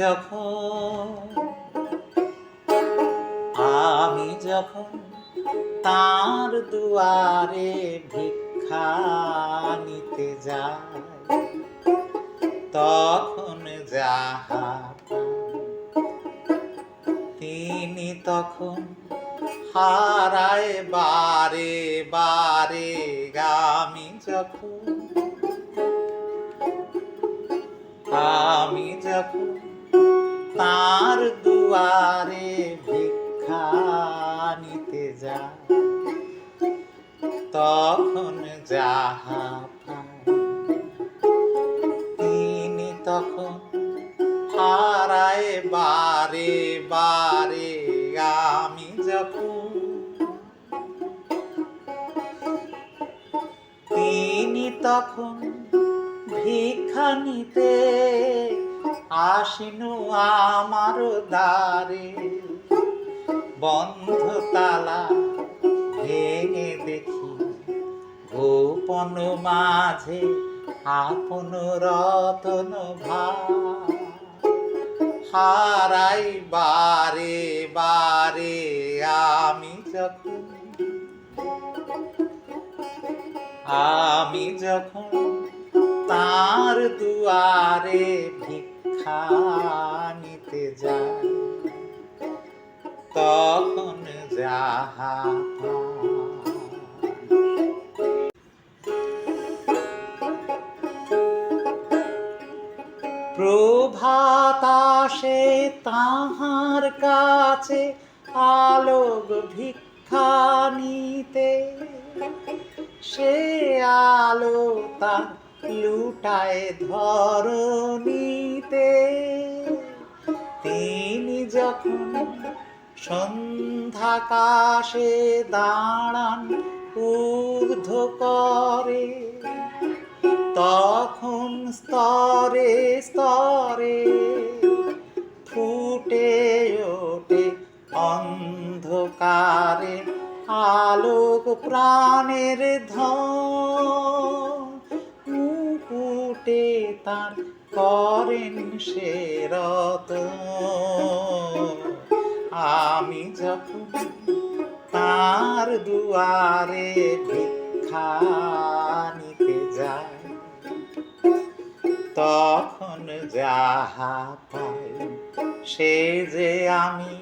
যখন, আমি যখন তার দুয়ারে ভিক্ষা নিতে যাই, তখন যাহা তিনি তখন হারায় বারে বারে, আমি যখন আমি যখন তার দুয়ারে ভিক্ষা নিতে যাই, তখন যাহা তিনি তখন হারায় বারে বারে। আমি যখন তিনি তখন ভিক্ষা নিতে আসিনু আমার দ্বারে। বন্ধ তালা ভেঙে দেখি, গোপন মাঝে আপন রতন ভাই। হারাই বারে বারে আমি যখন আমি যখন তার দুয়ারে ভিক্ষা নিতে যাই তখন যাহা। প্রভাত তাহার কাছে, আলোক ভিক্ষা নিতে সে আলো তার লুটায় ধরণীতে। তিনি যখন সন্ধ্যাকাশে দাঁড়ান ঊর্ধ্ব করে, তখন স্তরে স্তরে ফুটে ওঠে অন্ধকারে আলোক প্রাণের ধন। মুকুটে তার করেন সে রত। আমি যখন তার দুয়ারে ভিক্ষা নিতে যাই, তখন যাহা পাই সে যে আমি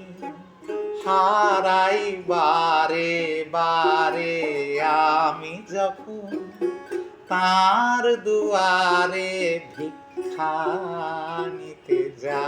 হারাই বারে বারে। আমি যখন তার দুয়ারে ভিক্ষা নিতে যা।